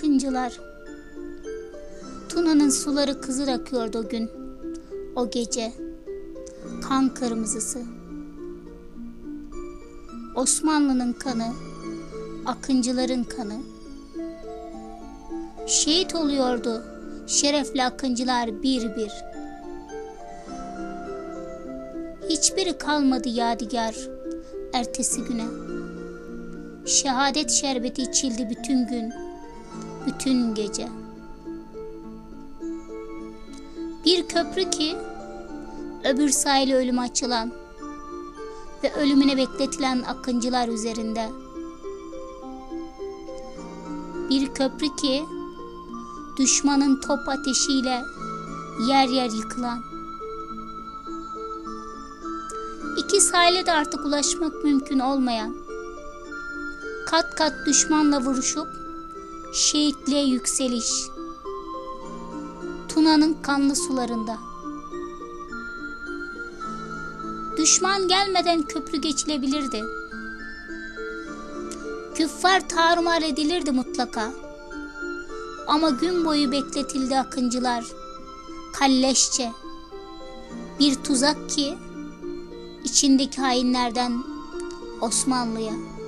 Akıncılar. Tuna'nın suları kızıl akıyordu o gün. O gece. Kan kırmızısı. Osmanlı'nın kanı. Akıncıların kanı. Şehit oluyordu şerefli akıncılar bir bir. Hiçbiri kalmadı yadigar ertesi güne. Şehadet şerbeti içildi bütün gün, bütün gece. Bir köprü ki öbür sahile ölüm açılan ve ölümüne bekletilen akıncılar üzerinde. Bir köprü ki düşmanın top ateşiyle yer yer yıkılan. İki sahile de artık ulaşmak mümkün olmayan, kat kat düşmanla vuruşup şehitliğe yükseliş. Tuna'nın kanlı sularında. Düşman gelmeden köprü geçilebilirdi. Küffar tarumar edilirdi mutlaka. Ama gün boyu bekletildi akıncılar. Kalleşçe. Bir tuzak ki içindeki hainlerden Osmanlı'ya.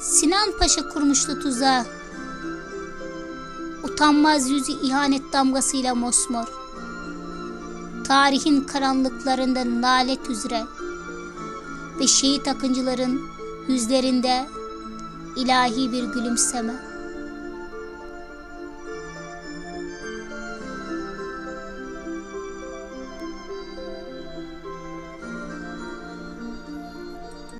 Sinan Paşa kurmuştu tuzağı. Utanmaz yüzü ihanet damgasıyla mosmor. Tarihin karanlıklarında nalet üzere ve şehit akıncıların yüzlerinde ilahi bir gülümseme.